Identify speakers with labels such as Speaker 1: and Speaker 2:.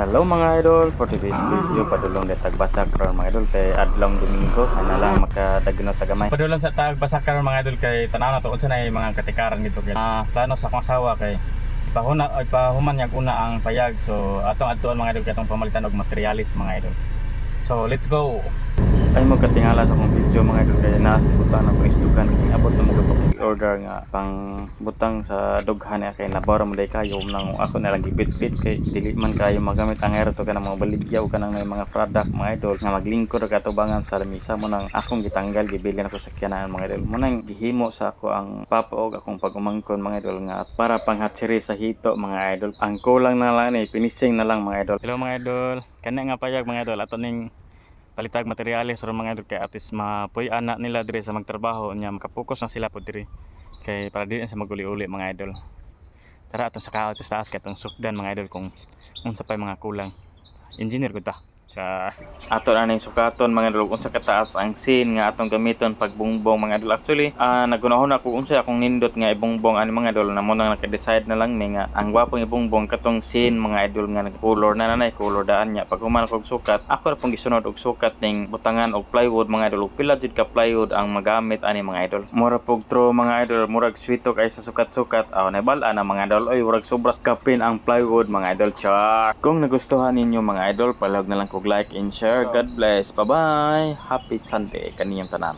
Speaker 1: Hello mga idol, for today's video padulong na tagbasak karon mga idol kay adlong Domingo ana lang makadagno tagamay. Padulong sa tagbasak karon mga idol kay tanaw na tuod sa nay mga katikaran dito kay ah, plano sa akong asawa kay ipahuna ipahuman yag una ang payag so atong adtuan mga idol kay atong pamalitan og materialis mga idol. So let's go. Ay mo katingala sa akong video mga idol. Kay naas butang ako isdugan kay abot na gutok order nga pang butang sa dughan niya kay nabara mo kayo nang ako na lang gibit-bit kay dili man kayo magamit ang aero to kanang mga baligyaw kanang may mga product mga idol. Nga maglingkod og katubangan sa lamisa mo nang akong gitanggal gibili na ko sa kyanan mga idol. Mo nang gihimo sa ako ang papaog akong pagumangkon mga idol nga para panghatsiri sa hito mga idol. Ang kulang na lang ni finishing na lang mga idol. Hello mga idol. Kani nga payag mga idol. Ato ning palitag materyales or mga idol kay atis mapuy anak nila dire sa magtrabaho nya makapokus na sila po dire kay para di na sa maguli-uli mga idol. Tara atong sa kaot sa taas kay atong sukdan mga idol kung unsa pa mga kulang. Engineer ko ta sa ato na ning sukaton mga idol unsa kataas ang scene nga atong gamiton pag bungbong mga idol actually ah nagunahon ako unsa akong nindot nga ibungbong ani mga idol na mo nang naka-decide na lang mi nga ang gwapong ibungbong katong scene mga idol nga nag-color na nanay color daan niya. Pag human ako og sukat ako na pong gisunod og sukat ning butangan og plywood mga idol. Pila jud ka plywood ang magamit ani mga idol. Mura pog tro mga idol. Murag sweeto kay sa sukat-sukat. Aw nabal-an ang mga idol. Oy murag sobras kapin ang plywood mga idol. Char! Kung nagustuhan ninyo mga idol palihog na lang kog like and share. God bless. Bye bye happy sunday. Kaniyang tanan